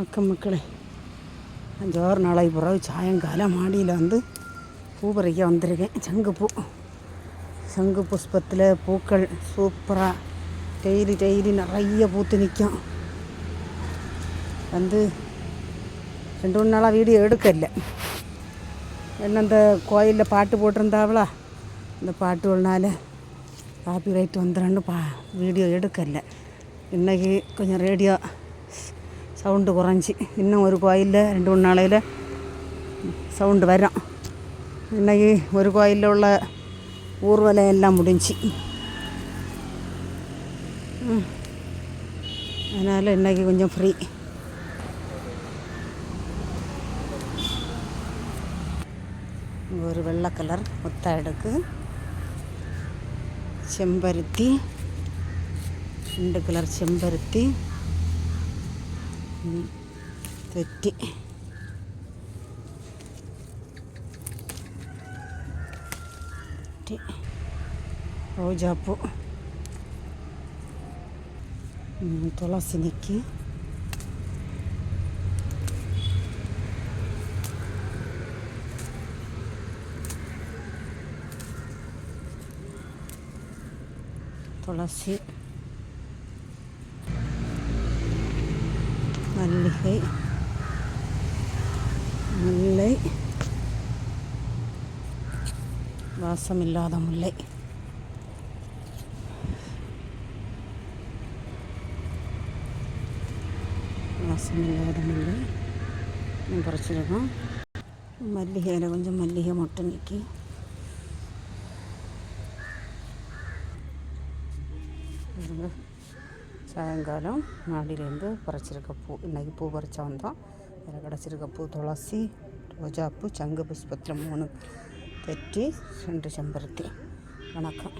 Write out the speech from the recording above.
வணக்கம் மக்களே. அஞ்சாறு நாளைக்கு பிறகு சாயங்காலம் மாடியில் வந்து பூ பறிக்க வந்திருக்கேன். சங்குப்பூ. சங்கு புஷ்பத்தில் பூக்கள் சூப்பராக டெய்லி டெய்லி நிறைய பூத்து நிற்கும் வந்து ரெண்டு மூணு நாளாக வீடியோ எடுக்கல. என்ன இந்த கோயிலில் பாட்டு போட்டிருந்தாவளா? இந்த பாட்டுகள்னால காப்பி ரைட் வந்துடுன்னு பா வீடியோ எடுக்கல. இன்றைக்கி கொஞ்சம் ரேடியோ சவுண்டு குறைஞ்சி. இன்னும் ஒரு கோயிலில் ரெண்டு மூணு நாளையில் சவுண்டு வரும். இன்றைக்கி ஒரு கோயிலில் உள்ள ஊர்வலையெல்லாம் முடிஞ்சு. அதனால் இன்றைக்கி கொஞ்சம் ஃப்ரீ ஒரு வெள்ளை கலர் முத்தாடுக்கு செம்பருத்தி ரெண்டு கலர் செம்பருத்தி Ini Tadi Tadi Bau jabu Ini tolak sini ki. Tolak sini மல்லிகை முல்லை வாசமில்லாத முல்லை வாசமில்லாத முல்லை இன்னும் பறிச்சிருக்கோம் மல்லிகையில் கொஞ்சம் மல்லிகை மொட்டை நிற்கி பாருங்க. சாயங்காலம் மாடியிலேருந்து பறிச்சிருக்க பூ இன்றைக்கி பூ பறிச்ச வந்தோம். அதில் கிடச்சிருக்க பூ துளசி ரோஜாப்பூ சங்கு புஷ்பத்தில் மூணு. தெட்டி ரெண்டு செம்பருத்தி. வணக்கம்.